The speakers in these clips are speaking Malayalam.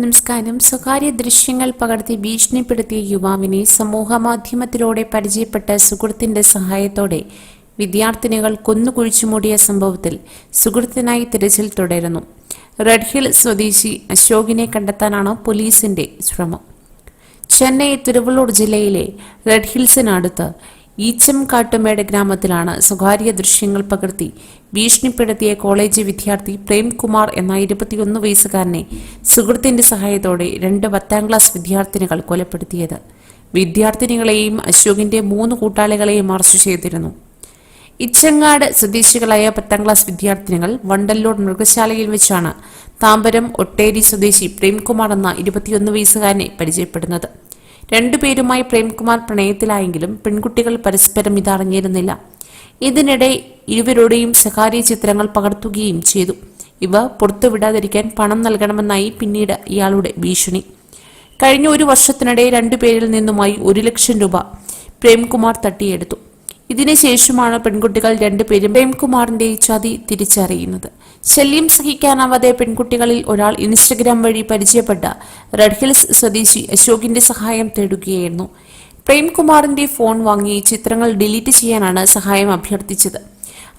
നമസ്കാരം. സ്വകാര്യ ദൃശ്യങ്ങൾ പകർത്തി ഭീഷണിപ്പെടുത്തിയ യുവാവിനെ സമൂഹമാധ്യമത്തിലൂടെ പരിചയപ്പെട്ട സുഹൃത്തിന്റെ സഹായത്തോടെ വിദ്യാർത്ഥിനികൾ കൊന്നുകുഴിച്ചു മൂടിയ സംഭവത്തിൽ സുഹൃത്തിനായി തിരച്ചിൽ തുടരുന്നു. റെഡ് ഹിൽ സ്വദേശി അശോകിനെ കണ്ടെത്താനാണ് പോലീസിന്റെ ശ്രമം. ചെന്നൈ തിരുവള്ളൂർ ജില്ലയിലെ റെഡ് ഹിൽസിനടുത്ത് ഈച്ചം കാട്ടുമേട് ഗ്രാമത്തിലാണ് സ്വകാര്യ ദൃശ്യങ്ങൾ പകർത്തി ഭീഷണിപ്പെടുത്തിയ കോളേജ് വിദ്യാർത്ഥി പ്രേംകുമാർ എന്ന ഇരുപത്തിയൊന്ന് വയസ്സുകാരനെ സുഹൃത്തിന്റെ സഹായത്തോടെ രണ്ട് പത്താം ക്ലാസ് വിദ്യാർത്ഥിനികൾ കൊലപ്പെടുത്തിയത്. വിദ്യാർത്ഥിനികളെയും അശോകിന്റെ മൂന്ന് കൂട്ടാളികളെയും അറസ്റ്റ് ചെയ്തിരുന്നു. ഇച്ചങ്ങാട് സ്വദേശികളായ പത്താം ക്ലാസ് വിദ്യാർത്ഥിനികൾ വണ്ടല്ലൂർ മൃഗശാലയിൽ വെച്ചാണ് താമ്പരം ഒട്ടേരി സ്വദേശി പ്രേംകുമാർ എന്ന ഇരുപത്തിയൊന്ന് വയസ്സുകാരനെ പരിചയപ്പെടുന്നത്. രണ്ടുപേരുമായി പ്രേംകുമാർ പ്രണയത്തിലായെങ്കിലും പെൺകുട്ടികൾ പരസ്പരം ഇതറിഞ്ഞിരുന്നില്ല. ഇതിനിടെ ഇരുവരുടെയും സഹാരി ചിത്രങ്ങൾ പകർത്തുകയും ചെയ്തു. ഇവ പുറത്തുവിടാതിരിക്കാൻ പണം നൽകണമെന്നായി പിന്നീട് ഇയാളുടെ ഭീഷണി. കഴിഞ്ഞ ഒരു വർഷത്തിനിടെ രണ്ടുപേരിൽ നിന്നുമായി ഒരു ലക്ഷം രൂപ പ്രേംകുമാർ തട്ടിയെടുത്തു. ഇതിനുശേഷമാണ് പെൺകുട്ടികൾ രണ്ടുപേരും പ്രേംകുമാറിന്റെ ചതി തിരിച്ചറിയുന്നത്. ശല്യം സഹിക്കാനാവാതെ പെൺകുട്ടികളിൽ ഒരാൾ ഇൻസ്റ്റഗ്രാം വഴി പരിചയപ്പെട്ട റെഡ് ഹിൽസ് സ്വദേശി അശോകിന്റെ സഹായം തേടുകയായിരുന്നു. പ്രേംകുമാറിന്റെ ഫോൺ വാങ്ങി ചിത്രങ്ങൾ ഡിലീറ്റ് ചെയ്യാനാണ് സഹായം അഭ്യർത്ഥിച്ചത്.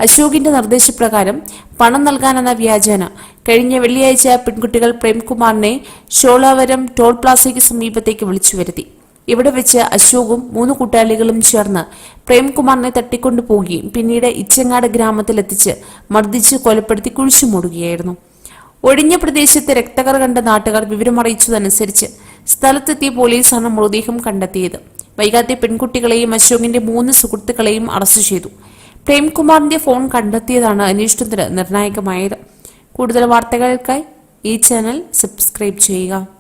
അശോകിന്റെ നിർദ്ദേശപ്രകാരം പണം നൽകാനെന്ന വ്യാജേന കഴിഞ്ഞ വെള്ളിയാഴ്ച പെൺകുട്ടികൾ പ്രേംകുമാറിനെ ഷോളാവരം ടോൾ പ്ലാസയ്ക്ക് സമീപത്തേക്ക് വിളിച്ചു വരുത്തി. ഇവിടെ വെച്ച് അശോകും മൂന്ന് കൂട്ടാളികളും ചേർന്ന് പ്രേംകുമാറിനെ തട്ടിക്കൊണ്ടു പോകുകയും പിന്നീട് ഇച്ചങ്ങാട് ഗ്രാമത്തിലെത്തിച്ച് മർദ്ദിച്ച് കൊലപ്പെടുത്തി കുഴിച്ചു മൂടുകയായിരുന്നു. ഒഴിഞ്ഞ പ്രദേശത്ത് രക്തകർ കണ്ട നാട്ടുകാർ വിവരമറിയിച്ചതനുസരിച്ച് സ്ഥലത്തെത്തിയ പോലീസാണ് മൃതദേഹം കണ്ടെത്തിയത്. വൈകാതെ പെൺകുട്ടികളെയും അശോകിന്റെ മൂന്ന് സുഹൃത്തുക്കളെയും അറസ്റ്റ് ചെയ്തു. പ്രേംകുമാറിന്റെ ഫോൺ കണ്ടെത്തിയതാണ് അന്വേഷണത്തിന് നിർണായകമായത്. കൂടുതൽ വാർത്തകൾക്കായി ഈ ചാനൽ സബ്സ്ക്രൈബ് ചെയ്യുക.